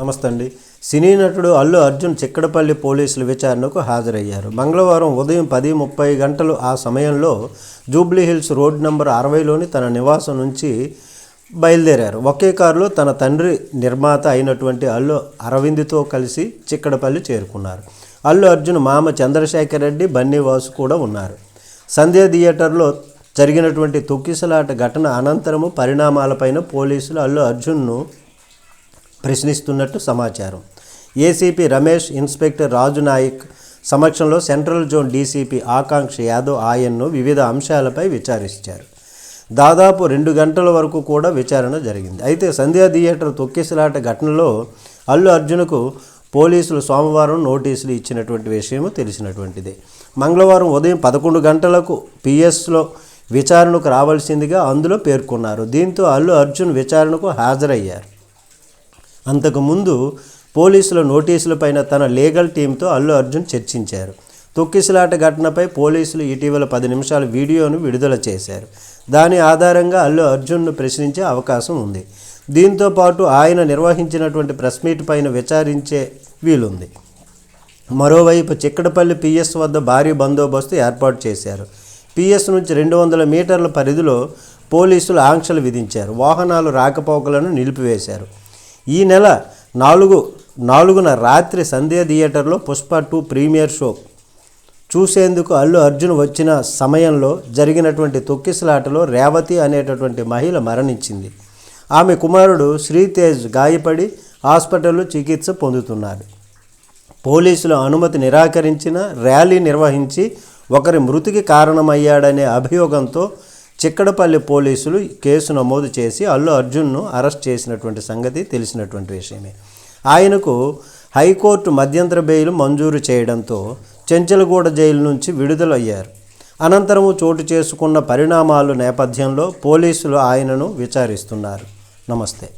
నమస్తే అండి. సినీ నటుడు అల్లు అర్జున్ చిక్కడపల్లి పోలీసుల విచారణకు హాజరయ్యారు. మంగళవారం ఉదయం పది ముప్పై గంటలు ఆ సమయంలో జూబ్లీ హిల్స్ రోడ్ నంబర్ అరవైలోని తన నివాసం నుంచి బయలుదేరారు. ఒకే కారులో తన తండ్రి నిర్మాత అయినటువంటి అల్లు అరవింద్తో కలిసి చిక్కడపల్లి చేరుకున్నారు. అల్లు అర్జున్ మామ చంద్రశేఖర్ రెడ్డి బన్నీవాసు కూడా ఉన్నారు. సంధ్య థియేటర్లో జరిగినటువంటి తొక్కిసలాట ఘటన అనంతరము పరిణామాలపైన పోలీసులు అల్లు అర్జున్ను ప్రశ్నిస్తున్నట్టు సమాచారం. ఏసీపీ రమేష్ ఇన్స్పెక్టర్ రాజు నాయక్ సమక్షంలో central zone DCP Akanksha Yadav ఆయన్ను వివిధ అంశాలపై విచారించారు. దాదాపు రెండు గంటల వరకు కూడా విచారణ జరిగింది. అయితే సంధ్యా థియేటర్ తొక్కిసలాట ఘటనలో అల్లు అర్జున్కు పోలీసులు సోమవారం నోటీసులు ఇచ్చినటువంటి విషయం తెలిసినటువంటిదే. మంగళవారం ఉదయం పదకొండు గంటలకు పిఎస్లో విచారణకు రావాల్సిందిగా అందులో పేర్కొన్నారు. దీంతో అల్లు అర్జున్ విచారణకు హాజరయ్యారు. అంతకుముందు పోలీసుల నోటీసులపైన తన లీగల్ టీంతో అల్లు అర్జున్ చర్చించారు. తొక్కిసలాట ఘటనపై పోలీసులు ఇటీవల పది నిమిషాల వీడియోను విడుదల చేశారు. దాని ఆధారంగా అల్లు అర్జున్ను ప్రశ్నించే అవకాశం ఉంది. దీంతో పాటు ఆయన నిర్వహించినటువంటి ప్రెస్ మీట్ పైన విచారించే వీలుంది. మరోవైపు చిక్కడపల్లి పిఎస్ వద్ద భారీ బందోబస్తు ఏర్పాటు చేశారు. పిఎస్ నుంచి రెండు వందల మీటర్ల పరిధిలో పోలీసులు ఆంక్షలు విధించారు. వాహనాలు రాకపోకలను నిలిపివేశారు. ఈ నెల నాలుగు నాలుగున రాత్రి సంధ్య థియేటర్లో పుష్ప టూ ప్రీమియర్ షో. చూసేందుకు అల్లు అర్జున్ వచ్చిన సమయంలో జరిగినటువంటి తొక్కిసలాటలో రేవతి అనేటటువంటి మహిళ మరణించింది. ఆమె కుమారుడు శ్రీతేజ్ గాయపడి హాస్పిటల్లో చికిత్స పొందుతున్నారు. పోలీసుల అనుమతి నిరాకరించిన ర్యాలీ నిర్వహించి ఒకరి మృతికి కారణమయ్యాడనే అభియోగంతో చిక్కడపల్లి పోలీసులు కేసు నమోదు చేసి అల్లు అర్జున్ను అరెస్ట్ చేసినటువంటి సంగతి తెలిసినటువంటి విషయమే. ఆయనకు హైకోర్టు మధ్యంతర బెయిల్ మంజూరు చేయడంతో చెంచలగూడ జైలు నుంచి విడుదలయ్యారు. అనంతరము చోటు చేసుకున్న పరిణామాలు నేపథ్యంలో పోలీసులు ఆయనను విచారిస్తున్నారు. నమస్తే.